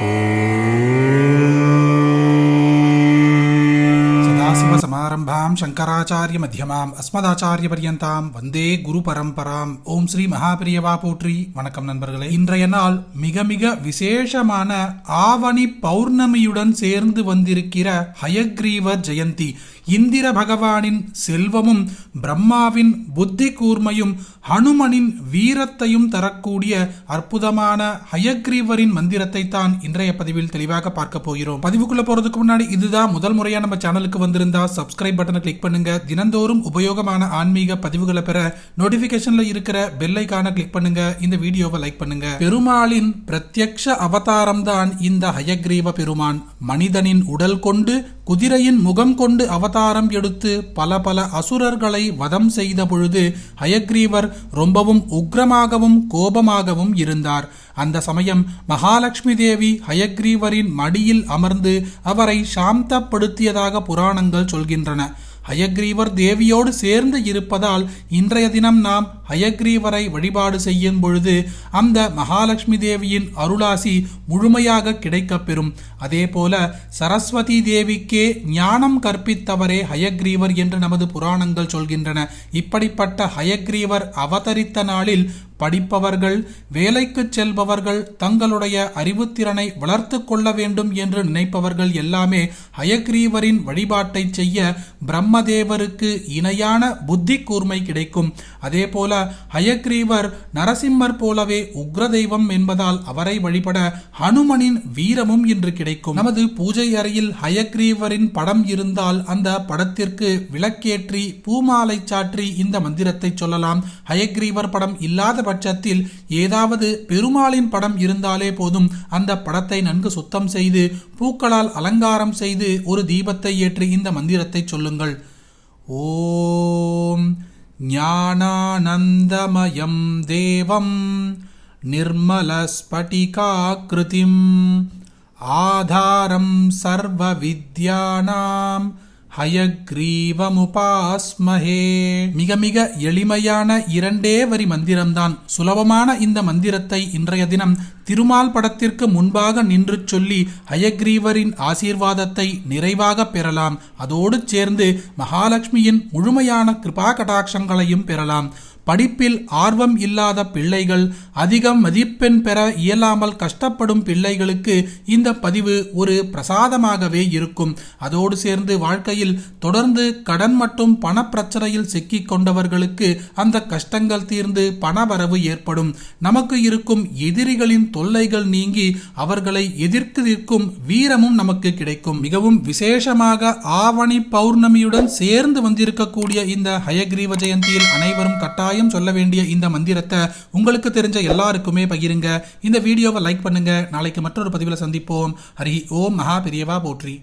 Você tá dá assim com essa மத்தியமாம் அஸ்மதாச்சாரிய பரியந்தாம் வந்தே குரு பரம்பராம் ஓம் ஸ்ரீ மகாபிரியவா போற்றி வணக்கம் நண்பர்களே இன்றைய நாள் மிக மிக விசேஷமான ஆவணி பௌர்ணமியுடன் சேர்ந்து வந்திருக்கிற ஹயக்ரீவர் ஜெயந்தி. இந்திர பகவானின் செல்வமும் பிரம்மாவின் புத்தி கூர்மையும் ஹனுமனின் வீரத்தையும் தரக்கூடிய அற்புதமான ஹயக்ரீவரின் மந்திரத்தை தான் இன்றைய பதிவில் தெளிவாக பார்க்க போகிறோம். பதிவுக்குள்ள போறதுக்கு முன்னாடி இதுதான் முதல் முறையா நம்ம சேனலுக்கு வந்திருந்தா சப்ஸ்கிரைப் பட்டனை கிளிக் பண்ணுங்க. தினந்தோறும் உபயோகமான ஆன்மீக பதிவுகளை பெற நோட்டிபிகேஷன்ல இருக்கிற பெல் ஐக்கான கிளிக் பண்ணுங்க. இந்த வீடியோவை லைக் பண்ணுங்க. பெருமாளின் பிரத்யக்ஷ அவதாரம் தான் இந்த ஹயக்ரீவ பெருமான். மனிதனின் உடல் கொண்டு குதிரையின் முகம் கொண்டு அவதாரம் எடுத்து பல பல அசுரர்களை வதம் செய்த பொழுது ஹயக்ரீவர் ரொம்பவும் உக்ரமாகவும் கோபமாகவும் இருந்தார். அந்த சமயம் மகாலட்சுமி தேவி ஹயக்ரீவரின் மடியில் அமர்ந்து அவரை சாந்தப்படுத்தியதாக புராணங்கள் சொல்கின்றன. ஹயக்ரீவர் தேவியோடு சேர்ந்து இருப்பதால் இன்றைய தினம் நாம் ஹயக்ரீவரை வழிபாடு செய்யும் பொழுது அந்த மகாலட்சுமி தேவியின் அருளாசி முழுமையாக கிடைக்கப்பெறும் அதே போல சரஸ்வதி தேவிக்கே ஞானம் கற்பித்தவரே ஹயக்ரீவர் என்று நமது புராணங்கள் சொல்கின்றன. இப்படிப்பட்ட ஹயக்ரீவர் அவதரித்த நாளில் படிப்பவர்கள் வேலைக்கு செல்பவர்கள் தங்களுடைய அறிவுத்திறனை வளர்த்து கொள்ள வேண்டும் என்று நினைப்பவர்கள் எல்லாமே ஹயக்ரீவரின் வழிபாட்டை செய்ய பிரம்மதேவருக்கு இணையான புத்தி கூர்மை கிடைக்கும். அதே போல ஹயக்ரீவர் நரசிம்மர் போலவே உக்ர தெய்வம் என்பதால் அவரை வழிபட ஹனுமனின் வீரமும் இன்று கிடைக்கும். நமது பூஜை அறையில் ஹயக்ரீவரின் படம் இருந்தால் அந்த படத்திற்கு விளக்கேற்றி பூமாலை சாற்றி இந்த மந்திரத்தை சொல்லலாம். ஹயக்ரீவர் படம் இல்லாத பட்சத்தில் ஏதாவது பெருமாளின் படம் இருந்தாலே போதும் அந்த படத்தை நன்கு சுத்தம் செய்து பூக்களால் அலங்காரம் செய்து ஒரு தீபத்தை ஏற்றி இந்த மந்திரத்தை சொல்லுங்கள் ஓம் ஞானானந்தமயம் தேவம் निर्मलस्फटिकाकृतिम् आधारं सर्वविद्यानाम् ஹயக்ரீவமுபாஸ்மஹே. மிக மிக எளிமையான இரண்டே வரி மந்திரம்தான். சுலபமான இந்த மந்திரத்தை இன்றைய தினம் திருமால் படத்திற்கு முன்பாக நின்று சொல்லி ஹயக்ரீவரின் ஆசீர்வாதத்தை நிறைவாக பெறலாம். அதோடு சேர்ந்து மகாலட்சுமியின் முழுமையான கிருபா கடாட்சங்களையும் பெறலாம். படிப்பில் ஆர்வம் இல்லாத பிள்ளைகள் அதிகம் மதிப்பெண் பெற இயலாமல் கஷ்டப்படும் பிள்ளைகளுக்கு இந்த பதிவு ஒரு பிரசாதமாகவே இருக்கும். அதோடு சேர்ந்து வாழ்க்கையில் தொடர்ந்து கடன் மற்றும் பணப்பிரச்சனையில் சிக்கிக் கொண்டவர்களுக்கு அந்த கஷ்டங்கள் தீர்ந்து பணவரவு ஏற்படும். நமக்கு இருக்கும் எதிரிகளின் தொல்லைகள் நீங்கி அவர்களை எதிர்த்து நிற்கும் வீரமும் நமக்கு கிடைக்கும். மிகவும் விசேஷமாக ஆவணி பௌர்ணமியுடன் சேர்ந்து வந்திருக்கக்கூடிய இந்த ஹயக்ரீவ ஜெயந்தியில் அனைவரும் கட்டாயம் சொல்ல வேண்டிய இந்த மந்திரத்தை உங்களுக்கு தெரிஞ்ச எல்லாருக்குமே பகிருங்க. இந்த வீடியோவை லைக் பண்ணுங்க. நாளைக்கு மற்றொரு பதிவில் சந்திப்போம். ஹரி ஓம் மகா பெரியவா போற்றி.